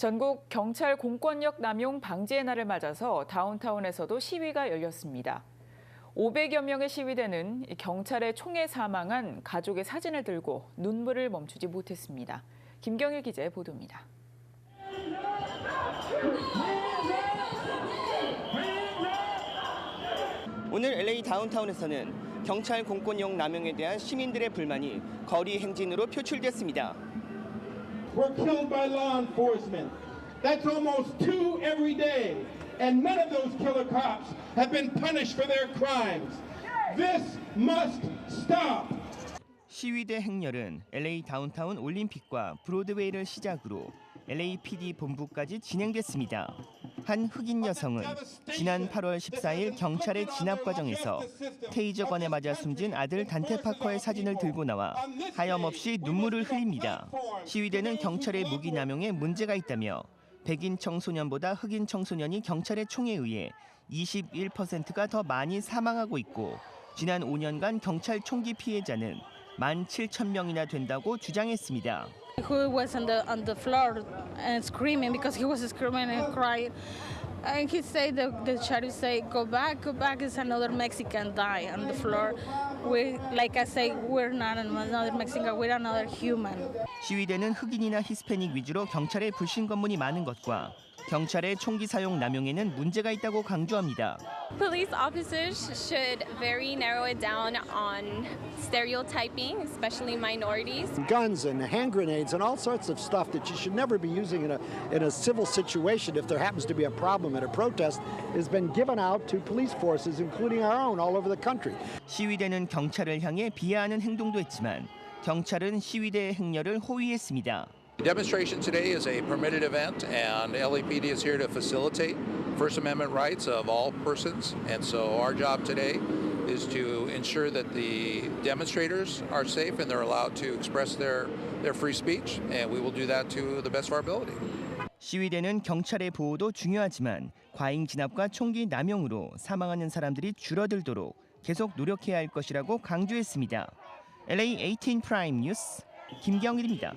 전국 경찰 공권력 남용 방지의 날을 맞아서 다운타운에서도 시위가 열렸습니다. 500여 명의 시위대는 경찰의 총에 사망한 가족의 사진을 들고 눈물을 멈추지 못했습니다. 김경일 기자의 보도입니다. 오늘 LA 다운타운에서는 경찰 공권력 남용에 대한 시민들의 불만이 거리 행진으로 표출됐습니다. were killed by law enforcement. That's almost two every day. And none of those killer cops have been punished for their crimes. This must stop. 시위대 행렬은 LA 다운타운 올림픽과 브로드웨이를 시작으로 LAPD 본부까지 진행됐습니다. 한 흑인 여성은 지난 8월 14일 경찰의 진압 과정에서 테이저건에 맞아 숨진 아들 단테 파커의 사진을 들고 나와 하염없이 눈물을 흘립니다. 시위대는 경찰의 무기 남용에 문제가 있다며 백인 청소년보다 흑인 청소년이 경찰의 총에 의해 21%가 더 많이 사망하고 있고 지난 5년간 경찰 총기 피해자는 17,000명이나 된다고 주장했습니다. who was on the on the floor and screaming because he was screaming and crying. And he said the, the sheriff say, "Go back, go back." Is another Mexican die on the floor. We, like I say, we're not another Mexican. We're another human. 시위대는 흑인이나 히스패닉 위주로 경찰의 불신 검문이 많은 것과 경찰의 총기 사용 남용에는 문제가 있다고 강조합니다. Police officers should very narrow it down on stereotyping, especially minorities. guns and hand grenades and all sorts of stuff that you should never be using in a in a civil situation if there happens to be a problem at a protest has been given out to police forces including our own all over the country. 시위대는 경찰을 향해 비하하는 행동도 했지만 경찰은 시위대의 행렬을 호위했습니다. The demonstration today is a permitted event, and LAPD is here to facilitate First Amendment rights of all persons. And so, our job today is to ensure that the demonstrators are safe and they're allowed to express their, their free speech, and we will do that to the best of our ability. 시위대는 경찰의 보호도 중요하지만 과잉 진압과 총기 남용으로 사망하는 사람들이 줄어들도록 계속 노력해야 할 것이라고 강조했습니다. LA 18 프라임 뉴스 김경일입니다.